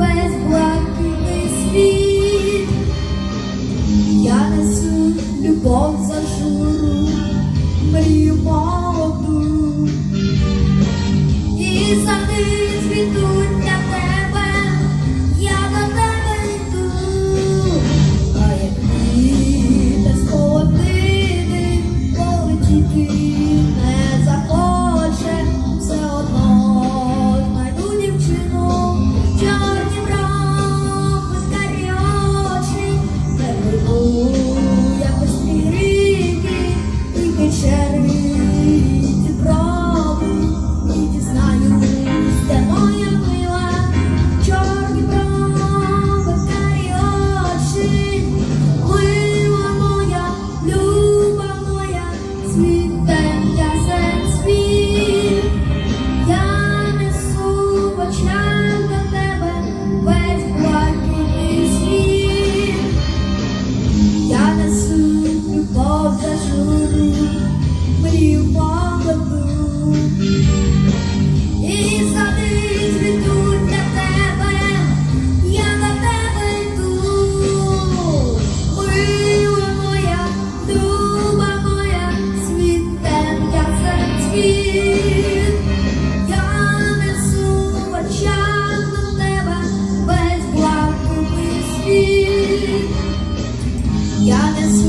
безплатний світ, я несу любов. Yeah,